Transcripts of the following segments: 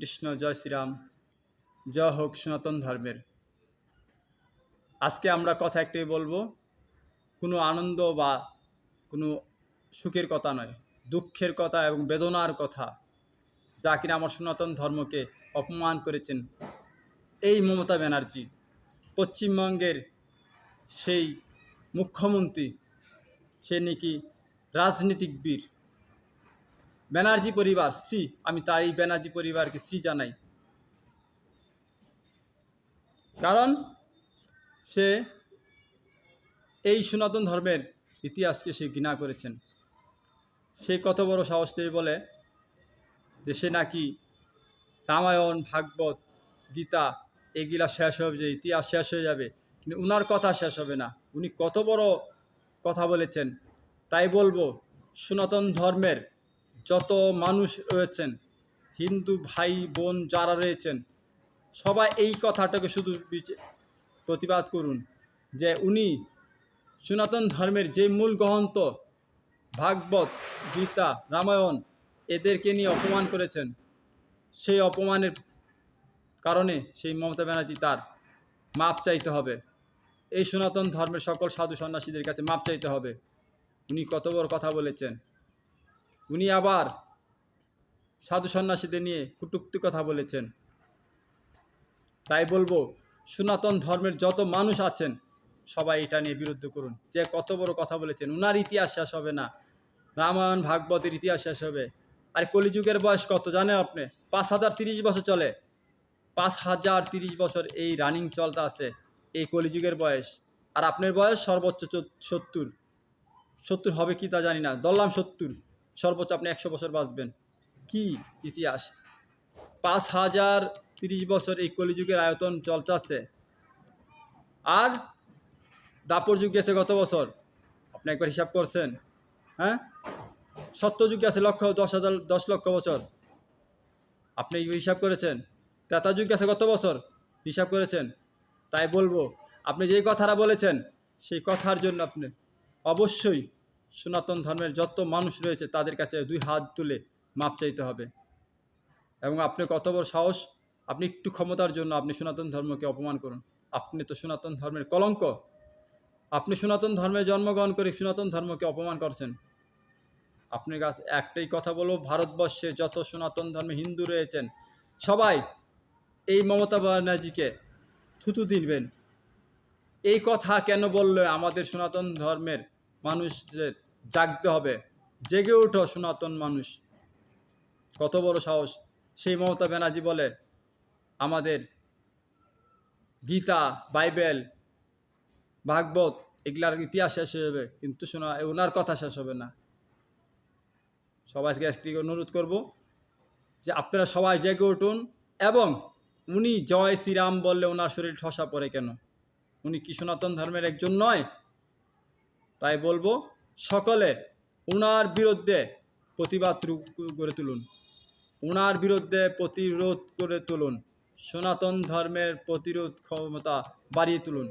কৃষ্ণ, জয় শ্রীরাম, জয় হোক সনাতন ধর্মের। আজকে আমরা কথা একটাই বলব, কোনো আনন্দ বা কোনো সুখের কথা নয়, দুঃখের কথা এবং বেদনার কথা, যা কিনা আমার সনাতন ধর্মকে অপমান করেছেন। এই মমতা ব্যানার্জি, পশ্চিমবঙ্গের সেই মুখ্যমন্ত্রী, সে নাকি রাজনীতিক বীর ব্যানার্জি পরিবার, সি, আমি তার এই ব্যানার্জি পরিবারকে সি জানাই। কারণ সে এই সনাতন ধর্মের ইতিহাসকে সে ঘৃণা করেছেন। সে কত বড় সাহস পেয়ে বলে? যে সে নাকি রামায়ণ, ভাগবত, গীতা, এগুলা শেষ হবে যে ইতিহাস শেষ হয়ে যাবে। কিন্তু উনার কথা শেষ হবে না। উনি কত বড় কথা বলেছেন। তাই বলব, সনাতন ধর্মের যত মানুষ রয়েছেন, হিন্দু ভাই বোন যারা রয়েছেন, সবাই এই কথাটাকে শুধু প্রতিবাদ করুন যে উনি সনাতন ধর্মের যে মূল গ্রন্থ, ভাগবত, গীতা, রামায়ণ এদেরকে নিয়ে অপমান করেছেন, সেই অপমানের কারণে সেই মমতা ব্যানার্জি তার মাপ চাইতে হবে। এই সনাতন ধর্মের সকল সাধু সন্ন্যাসীদের কাছে মাপ চাইতে হবে। উনি কত বড় কথা বলেছেন। উনি আবার সাধু সন্ন্যাসীদের নিয়ে কুটুক্তি কথা বলেছেন। তাই বলব, সনাতন ধর্মের যত মানুষ আছেন, সবাই এটা নিয়ে বিরুদ্ধ করুন। যে কত বড় কথা বলেছেন, উনার ইতিহাস শেষ হবে না। রামায়ণ, ভাগবতের ইতিহাস শেষ হবে। আর কলিযুগের বয়স কত জানেন আপনি? পাঁচ হাজার তিরিশ বছর চলে। পাঁচ হাজার তিরিশ বছর এই রানিং চলতে আছে এই কলিযুগের বয়স। আর আপনার বয়স সর্বোচ্চ সত্তর। সত্তর হবে কি তা জানি না, ধরলাম সত্তর। সর্বোচ্চ আপনি একশো বছর বাঁচবেন। কি ইতিহাস? পাঁচ হাজার তিরিশ বছর এই কলিযুগের আয়তন চলতে আছে আর দাপর যুগ গেছে গত বছর। আপনি একবার হিসাব করছেন হ্যাঁ? সত্য যুগ গেছে লক্ষ দশ হাজার, দশ লক্ষ বছর। আপনি হিসাব করেছেন? তেতা যুগ গেছে গত বছর। হিসাব করেছেন? তাই বলব, আপনি যেই কথাটা বলেছেন, সেই কথার জন্য আপনি অবশ্যই সনাতন ধর্মের যত মানুষ রয়েছে তাদের কাছে দুই হাত তুলে মাপ চাইতে হবে। এবং আপনি কত বড় সাহস, আপনি একটু ক্ষমতার জন্য আপনি সনাতন ধর্মকে অপমান করুন। আপনি তো সনাতন ধর্মের কলঙ্ক। আপনি সনাতন ধর্মে জন্মগ্রহণ করে সনাতন ধর্মকে অপমান করছেন। আপনার কাছে একটাই কথা বলব, ভারতবর্ষে যত সনাতন ধর্মে হিন্দু রয়েছেন, সবাই এই মমতা ব্যানার্জিকে থুতু দিবেন। এই কথা কেন বললে আমাদের সনাতন ধর্মের মানুষদের জাগতে হবে। জেগে ওঠো, সনাতন মানুষ। কত বড় সাহস। সেই মমতা ব্যানার্জি বলে, আমাদের গীতা, বাইবেল, ভাগবত, এগুলার ইতিহাস শেষ হয়ে যাবে। কিন্তু শোনা ওনার কথা শেষ হবে না। সবাইকে একটি অনুরোধ করব যে আপনারা সবাই জেগে উঠুন এবং উনি জয় শ্রীরাম বললে ওনার শরীর ঠসা পড়ে কেন? উনি কি সনাতন ধর্মের একজন নয়? তাই বলব সকলে ওনার বিরুদ্ধে প্রতিবাদ গড়ে তুলুন। ওনার বিরুদ্ধে প্রতিরোধ করে তুলুন। সনাতন ধর্মের প্রতিরোধ ক্ষমতা বাড়িয়ে তুলুন।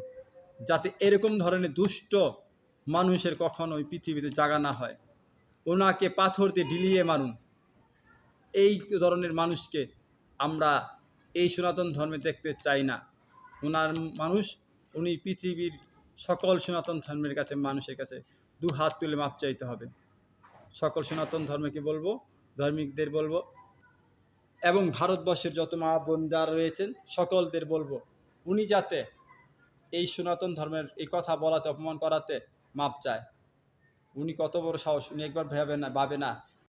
যাতে এরকম ধরনের দুষ্ট মানুষের কখনোই পৃথিবীতে জাগা না হয়। ওনাকে পাথর দিয়ে ঢিলিয়ে মারুন। এই ধরনের মানুষকে আমরা এই সনাতন ধর্মে দেখতে চাই না। ওনার মানুষ, উনি পৃথিবীর সকল সনাতন ধর্মের কাছে, মানুষের কাছে দু হাত তুলে মাপ চাইতে হবে। সকল সনাতন ধর্মকে বলব? ধার্মিকদের বলব। এবং ভারতবর্ষের যত মা বোন যারা রয়েছেন, সকলদের বলব, উনি যাতে এই সনাতন ধর্মের এই কথা বলাতে, অপমান করাতে মাপ চায়। উনি কত বড় সাহস, উনি একবার ভাবে না ভাবে না।